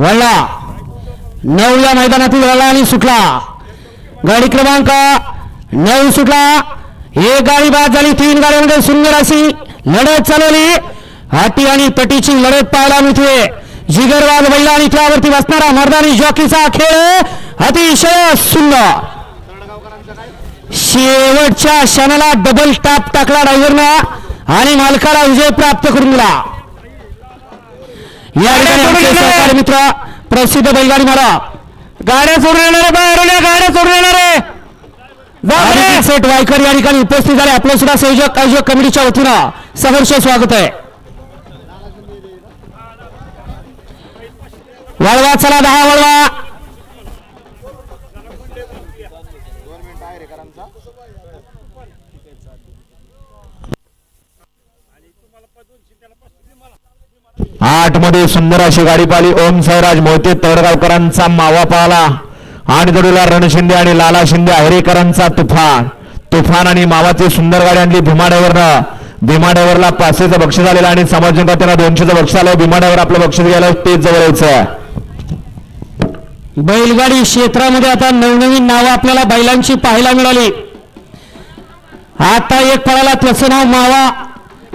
वळला. नऊला मैदानातील वळला आणि सुटला. गाडी क्रमांक नऊ सुटला. एक गाडी बाद झाली. तीन गाड्यांमध्ये सुंदर अशी लढत चालवली. हाती आणि पटीची लढत पाहायला मिळते. जिगरवाद बैला आणि त्यावरती बसणारा मर्दानी जॉकीचा खेळ अतिशय सुंदर. शेवटच्या क्षणाला डबल टाप टाकला ड्रायव्हरनं आणि मालकाला विजय प्राप्त करून दिला. या ठिकाणी आमचे सहकारी मित्र प्रसिद्ध बैलगाडी मालक गाड्या सोडून येणारे बाहेर गाड्या सोडून येणारे. सेठ वायकर या ठिकाणी उपस्थित झाले. आपलं सुद्धा संयोजक आयोजक कमिटीच्या वतीनं सहर्ष स्वागत आहे. वळवा चला दहा वळवा. आठमध्ये सुंदर अशी गाडी पाहिली. ओम साईराज मोहिते तळगावकरांचा मावा पाहला आणि जोडीला रणशिंदे आणि लाला शिंदे अहिरेकरांचा तुफान. तुफान आणि मावाची सुंदर गाडी आणली भीमा ड्रायव्हरनं. भीमा पाचशेचं बक्षीस आलेलं आणि सामाजिक त्यांना दोनशेचं बक्षीस आलं भीमा आपलं बक्षीस घ्यायला तेच जवळ यायचं बैलगाडी क्षेत्रामध्ये आता नवनवीन नावं आपल्याला बैलांची पाहायला मिळाली. आता एक पळाला त्याचं नाव मावा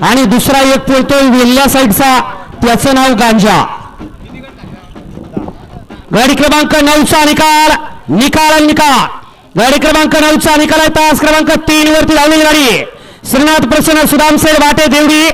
आणि दुसरा एक पळतोय वेल्ल्या साईडचा. याचं नाव गांजा. गाडी क्रमांक नऊचा निकाल. निकाल निकाल. गाडी क्रमांक नऊचा निकाल आहे. तास क्रमांक तीन वरती लावलेली गाडी. श्रीनाथ प्रसन्न सुदामसेठ वाटे देवडी.